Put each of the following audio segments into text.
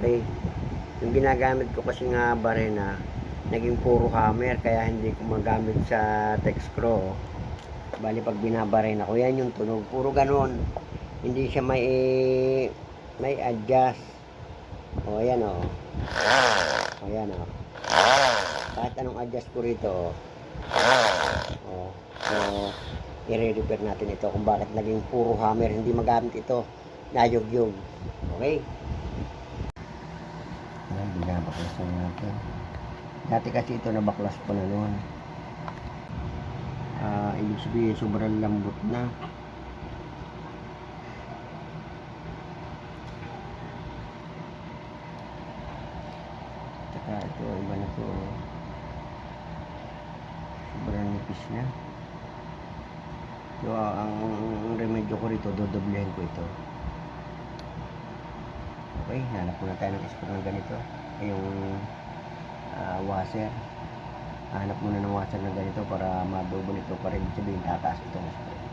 Okay. Yung ginagamit ko kasi nga barena, naging puro hammer, kaya hindi ko magamit sa Texcro. Bali, pag binabarena ko, yan yung tunog. Puro ganon. Hindi siya may, may adjust. O, ayan o. O, ayan o. Kahit anong adjust ko rito, o. So, i-repair natin ito kung bakit naging puro hammer. Hindi magamit ito. Nayog-yog. Okay? Binabaklas na natin. Dati kasi ito nabaklas ko na noon. Ah, ibig sabihin, sobrang lambot na. Tsaka ito, iba na to. Sobrang nipis na. So, ang remedyo ko rito, dodoblehin ko ito. Okay, hanap muna tayo ng spring na ganito. Yung ah, washer. Hanap muna ng washer na ganito para madouble ito para ibig sabihin tataas ito ng spring.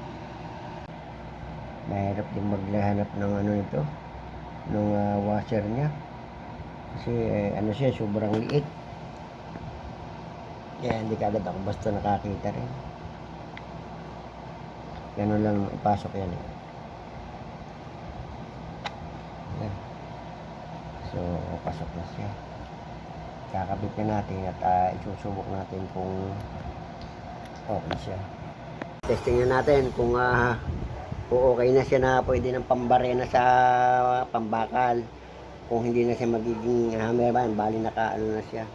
Mahirap din maglahanap ng ano ito, ng ah, washer niya. Kasi eh, ano siya, sobrang liit. Kaya hindi ka agad ako basta nakakita rin. Ganun lang ipasok yan eh. So, pasok na siya. Kakabit na natin at ah, isusubok natin kung okay siya. Testing na natin kung ah, kung okay na siya na pwede ng pambarena sa pambakal. Kung hindi na siya magiging hammer man, bali naka ano na siya.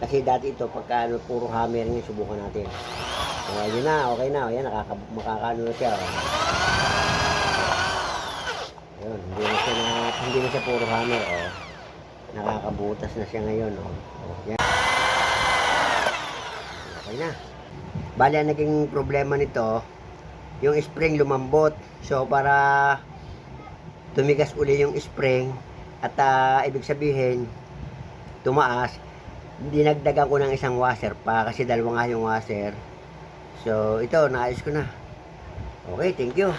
Kasi dati ito, pagka ano, puro hammer niya, subukan natin. So, ayun na, okay na. Ayan, nakaka, makakaano na siya. oh. Ayun, hindi na siya, na, hindi na siya puro hammer. Oh. Nakakabutas na siya ngayon. Oh. Yan. Okay na. Bali, ang naging problema nito, yung spring lumambot. So, para tumigas uli yung spring, at ah, ibig sabihin, tumaas, dinagdagan ko ng isang washer pa kasi dalawa nga yung washer. So, ito, naayos ko na. Okay, thank you.